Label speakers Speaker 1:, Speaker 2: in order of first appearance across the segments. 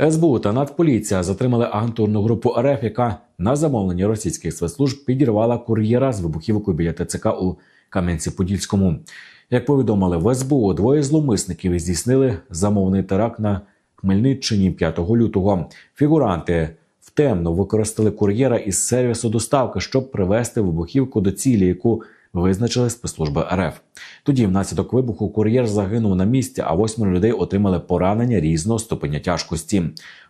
Speaker 1: СБУ та Нацполіція затримали агентурну групу РФ, яка на замовлення російських спецслужб підірвала кур'єра з вибухівкою біля ТЦК у Кам'янці-Подільському. Як повідомили в СБУ, двоє зловмисників здійснили замовний теракт на Хмельниччині 5 лютого. Фігуранти втемно використали кур'єра із сервісу доставки, щоб привезти вибухівку до цілі, яку визначили спецслужби РФ. Тоді, внаслідок вибуху, кур'єр загинув на місці, а восьмеро людей отримали поранення різного ступеня тяжкості.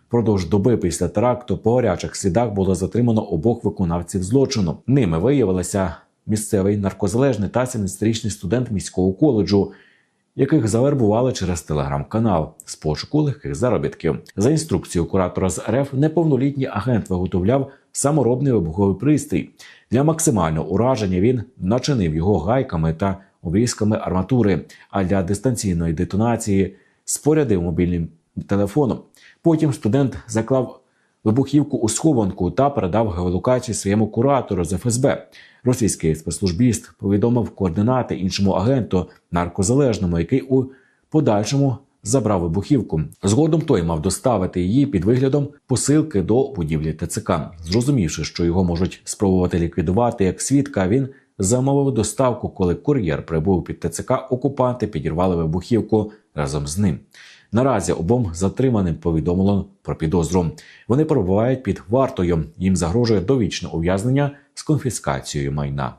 Speaker 1: Впродовж доби після теракту по гарячих слідах було затримано обох виконавців злочину. Ними виявилися місцевий наркозалежний та 17-річний студент міського коледжу, яких завербували через телеграм-канал з пошуку легких заробітків. За інструкцією куратора з РФ, неповнолітній агент виготовляв саморобний вибуховий пристрій. Для максимального ураження він начинив його гайками та обрізками арматури, а для дистанційної детонації спорядив мобільним телефоном. Потім студент заклав вибухівку у схованку та передав геолокацію своєму куратору з ФСБ. Російський спецслужбіст повідомив координати іншому агенту наркозалежному, який у подальшому забрав вибухівку. Згодом той мав доставити її під виглядом посилки до будівлі ТЦК. Зрозумівши, що його можуть спробувати ліквідувати як свідка, він замовив доставку, коли кур'єр прибув під ТЦК, окупанти підірвали вибухівку разом з ним. Наразі обом затриманим повідомлено про підозру. Вони перебувають під вартою. Їм загрожує довічне ув'язнення з конфіскацією майна.